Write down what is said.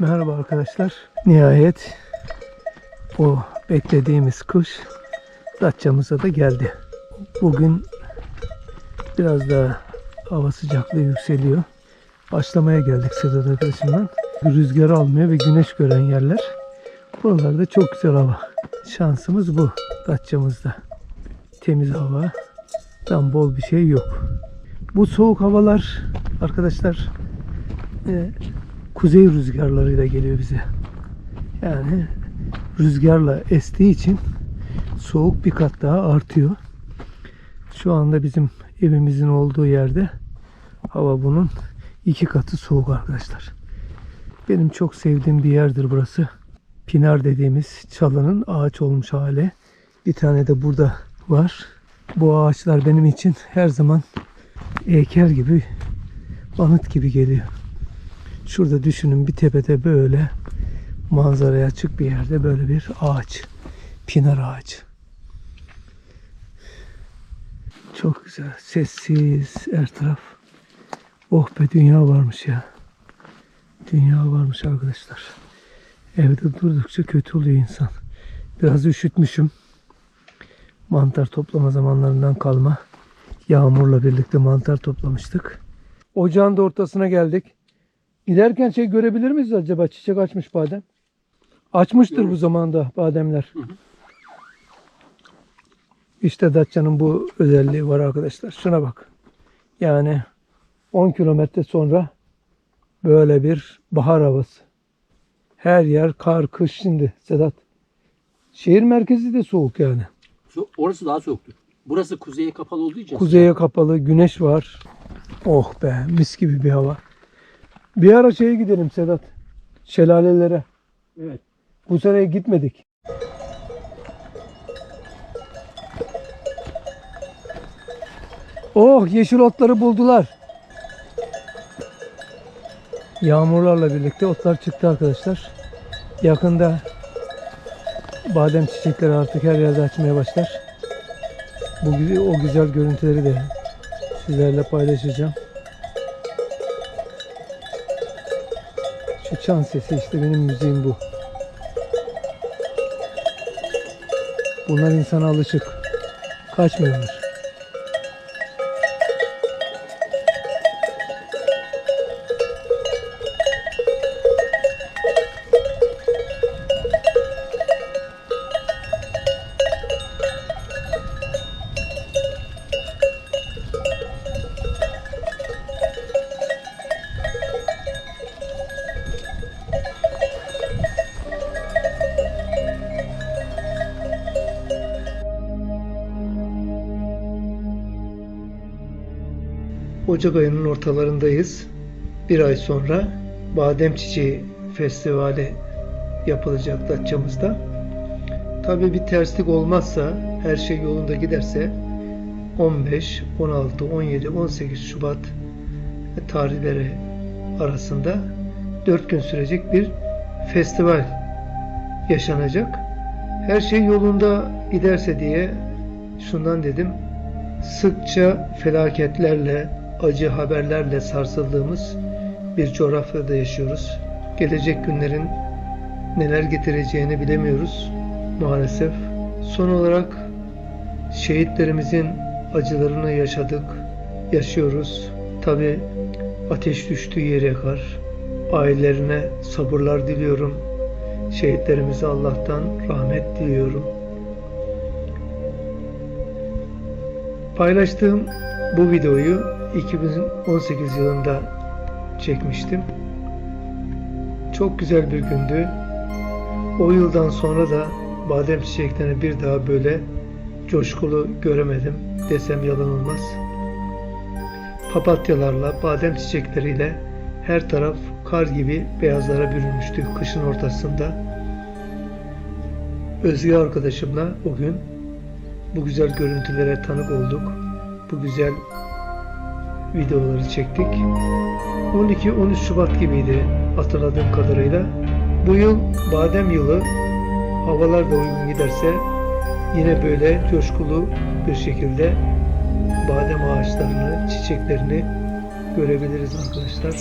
Merhaba arkadaşlar. Nihayet o beklediğimiz kış Datça'mıza da geldi. Bugün biraz daha hava sıcaklığı yükseliyor. Başlamaya geldik Sedat arkadaşımdan. Rüzgar almıyor ve güneş gören yerler. Buralarda çok güzel hava. Şansımız bu Datça'mızda. Temiz hava. Tam bol bir şey yok. Bu soğuk havalar arkadaşlar e, kuzey rüzgarlarıyla geliyor bize. Yani rüzgarla estiği için soğuk bir kat daha artıyor. Şu anda bizim evimizin olduğu yerde hava bunun iki katı soğuk arkadaşlar. Benim çok sevdiğim bir yerdir burası. Pinar dediğimiz çalının ağaç olmuş hali. Bir tane de burada var. Bu ağaçlar benim için her zaman heykel gibi, anıt gibi geliyor. Şurada düşünün bir tepede böyle manzaraya açık bir yerde böyle bir ağaç. Pinar ağacı. Çok güzel. Sessiz her taraf. Oh be dünya varmış ya. Dünya varmış arkadaşlar. Evde durdukça kötü oluyor insan. Biraz üşütmüşüm. Mantar toplama zamanlarından kalma. Yağmurla birlikte mantar toplamıştık. Ocağın da ortasına geldik. Giderken şey görebilir miyiz acaba? Çiçek açmış badem. Açmıştır bu zamanda bademler. İşte Datça'nın bu özelliği var arkadaşlar. Şuna bak. Yani 10 kilometre sonra böyle bir bahar havası. Her yer kar, kış şimdi Sedat. Şehir merkezi de soğuk yani. Orası daha soğuktur. Burası kuzeye kapalı olduğu için. Kuzeye kapalı, güneş var. Oh be, mis gibi bir hava. Bir ara şeye gidelim Sedat. Şelalelere. Evet. Bu sene gitmedik. Oh yeşil otları buldular. Yağmurlarla birlikte otlar çıktı arkadaşlar. Yakında badem çiçekleri artık her yerde açmaya başlar. Bu o güzel görüntüleri de sizlerle paylaşacağım. Çan sesi işte benim müziğim bu. Bunlar insana alışık. Kaçmıyorlar. Ocak ayının ortalarındayız. Bir ay sonra Badem Çiçeği Festivali yapılacak Datça'mızda. Tabii bir terslik olmazsa, her şey yolunda giderse 15, 16, 17, 18 Şubat tarihleri arasında 4 gün sürecek bir festival yaşanacak. Her şey yolunda giderse diye şundan dedim. Sıkça felaketlerle, acı haberlerle sarsıldığımız bir coğrafyada yaşıyoruz. Gelecek günlerin neler getireceğini bilemiyoruz maalesef. Son olarak şehitlerimizin acılarını yaşadık, yaşıyoruz. Tabi ateş düştüğü yer yakar. Ailelerine sabırlar diliyorum. Şehitlerimize Allah'tan rahmet diliyorum. Paylaştığım bu videoyu 2018 yılında çekmiştim. Çok güzel bir gündü. O yıldan sonra da badem çiçeklerini bir daha böyle coşkulu göremedim desem yalan olmaz. Papatyalarla, badem çiçekleriyle her taraf kar gibi beyazlara bürünmüştü kışın ortasında. Özge arkadaşımla o gün bu güzel görüntülere tanık olduk. Bu güzel videoları çektik. 12-13 Şubat gibiydi hatırladığım kadarıyla. Bu yıl badem yılı havalar da uygun giderse yine böyle coşkulu bir şekilde badem ağaçlarını, çiçeklerini görebiliriz arkadaşlar.